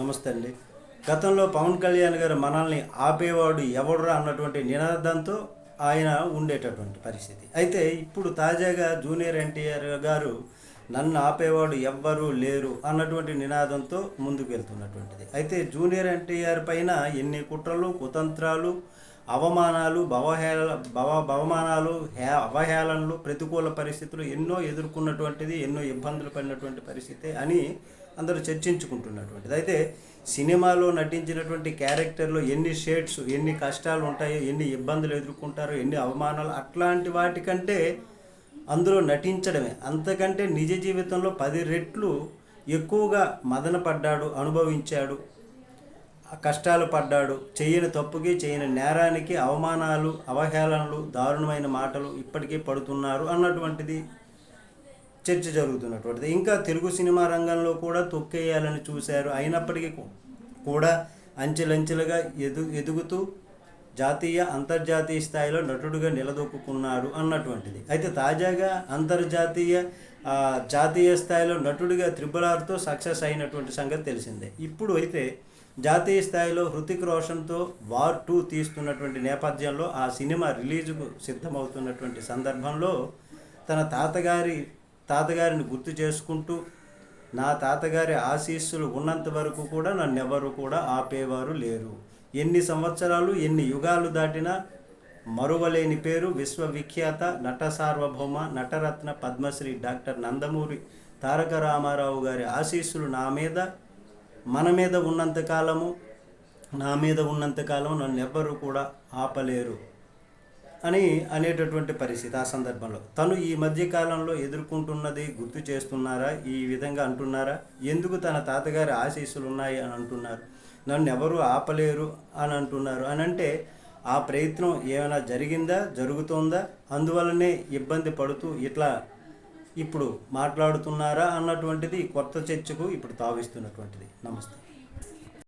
నమస్తే అండి. గతంలో పవన్ కళ్యాణ్ గారు మనల్ని ఆపేవాడు ఎవడురా అన్నటువంటి నినాదంతో ఆయన ఉండేటటువంటి పరిస్థితి. అయితే ఇప్పుడు తాజాగా జూనియర్ ఎన్టీఆర్ గారు నన్ను ఆపేవాడు ఎవ్వరూ లేరు అన్నటువంటి నినాదంతో ముందుకు వెళ్తున్నటువంటిది. అయితే జూనియర్ ఎన్టీఆర్ పైన ఎన్ని కుట్రలు కుతంత్రాలు అవమానాలు భవహేళ భవ భవమానాలు హే అవహేళనలు ప్రతికూల పరిస్థితులు ఎన్నో ఎదుర్కొన్నటువంటిది ఎన్నో ఇబ్బందులు పడినటువంటి పరిస్థితి అని అందరూ చర్చించుకుంటున్నటువంటిది. అయితే సినిమాలో నటించినటువంటి క్యారెక్టర్లో ఎన్ని షేడ్స్ ఎన్ని కష్టాలు ఉంటాయో ఎన్ని ఇబ్బందులు ఎదుర్కొంటారో ఎన్ని అవమానాలు అట్లాంటి వాటికంటే అందులో నటించడమే. అంతకంటే నిజ జీవితంలో పది రెట్లు ఎక్కువగా మదన పడ్డాడు అనుభవించాడు కష్టాలు పడ్డాడు. చేయని తప్పుకి చేయని నేరానికి అవమానాలు అవహేళనలు దారుణమైన మాటలు ఇప్పటికీ పడుతున్నారు అన్నటువంటిది చర్చ జరుగుతున్నటువంటిది. ఇంకా తెలుగు సినిమా రంగంలో కూడా తొక్కేయాలని చూశారు. అయినప్పటికీ కూడా అంచెలంచెలుగా ఎదు ఎదుగుతూ జాతీయ అంతర్జాతీయ స్థాయిలో నటుడుగా నిలదొక్కున్నాడు అన్నటువంటిది. అయితే తాజాగా అంతర్జాతీయ జాతీయ స్థాయిలో నటుడిగా త్రిబుల్ ఆర్తో సక్సెస్ అయినటువంటి సంగతి తెలిసిందే. ఇప్పుడు అయితే జాతీయ స్థాయిలో హృతిక్ రోషన్తో వార్ టూ తీస్తున్నటువంటి నేపథ్యంలో ఆ సినిమా రిలీజుకు సిద్ధమవుతున్నటువంటి సందర్భంలో తన తాతగారి తాతగారిని గుర్తు చేసుకుంటూ నా తాతగారి ఆశీస్సులు ఉన్నంత వరకు కూడా నన్నెవరు కూడా ఆపేవారు లేరు. ఎన్ని సంవత్సరాలు ఎన్ని యుగాలు దాటినా మరువలేని పేరు విశ్వవిఖ్యాత నట సార్వభౌమ నటరత్న పద్మశ్రీ డాక్టర్ నందమూరి తారక రామారావు గారి ఆశీస్సులు నా మీద మన మీద ఉన్నంతకాలము నా మీద ఉన్నంతకాలం నన్ను ఎవ్వరూ కూడా ఆపలేరు అని అనేటటువంటి పరిస్థితి ఆ సందర్భంలో. తను ఈ మధ్యకాలంలో ఎదుర్కొంటున్నది గుర్తు చేస్తున్నారా? ఈ విధంగా అంటున్నారా? ఎందుకు తన తాతగారి ఆశీస్సులు ఉన్నాయి అని అంటున్నారు? నన్ను ఎవరు ఆపలేరు అని అంటున్నారు? అని అంటే ఆ ప్రయత్నం ఏమైనా జరిగిందా? జరుగుతుందా? అందువలనే ఇబ్బంది పడుతూ ఇట్లా ఇప్పుడు మాట్లాడుతున్నారా అన్నటువంటిది కొత్త చర్చకు ఇప్పుడు తావిస్తున్నటువంటిది. నమస్తే.